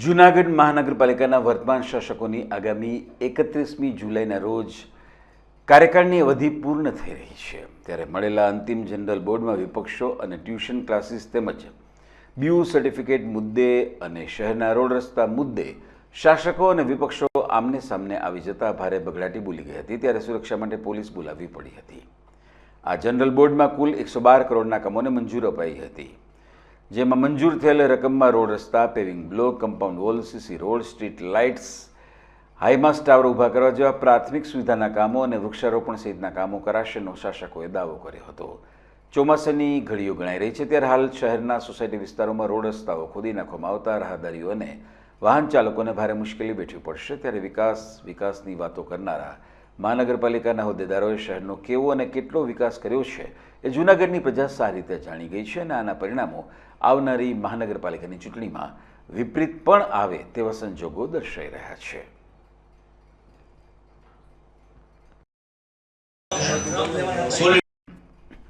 જૂનાગઢ મહાનગરપાલિકાના વર્તમાન શાસકોની આગામી એકત્રીસમી જુલાઈના રોજ કાર્યકાળની અવધિ પૂર્ણ થઈ રહી છે. ત્યારે મળેલા અંતિમ જનરલ બોર્ડમાં વિપક્ષો અને ટ્યુશન ક્લાસીસ તેમજ બીયુ સર્ટિફિકેટ મુદ્દે અને શહેરના રોડ રસ્તા મુદ્દે શાસકો અને વિપક્ષો આમને સામને આવી જતા ભારે બગડાટી બોલી ગઈ હતી. ત્યારે સુરક્ષા માટે પોલીસ બોલાવવી પડી હતી. આ જનરલ બોર્ડમાં કુલ એકસો બાર કરોડના કામોને મંજૂર અપાઈ હતી. જેમાં મંજૂર થયેલ રકમમાં રોડ રસ્તા paving block compound wall CC road street lights high mast tower ઊભા કરવા જેવા પ્રાથમિક સુવિધાના કામો અને વૃક્ષારોપણ સહિતના કામો કરાશેનો શાસકોએ દાવો કર્યો હતો. ચોમાસાની ઘડીઓ ગણાઈ રહી છે, ત્યારે હાલ શહેરના સોસાયટી વિસ્તારોમાં રોડ રસ્તાઓ ખોદી નાખવામાં આવતા રાહદારીઓ અને વાહન ચાલકોને ભારે મુશ્કેલી વેઠવી પડશે, ત્યારે વિકાસ, વિકાસની વાતો કરનારા મહાનગરપાલિકાના હોદ્દેદારોએ શહેરનો કેવો અને કેટલો વિકાસ કર્યો છે એ જૂનાગઢની પ્રજા સારી રીતે જાણી ગઈ છે અને આના પરિણામો આવનારી મહાનગરપાલિકાની ચૂંટણીમાં વિપરીત પણ આવે તેવા સંજોગો દર્શાઈ રહ્યા છે.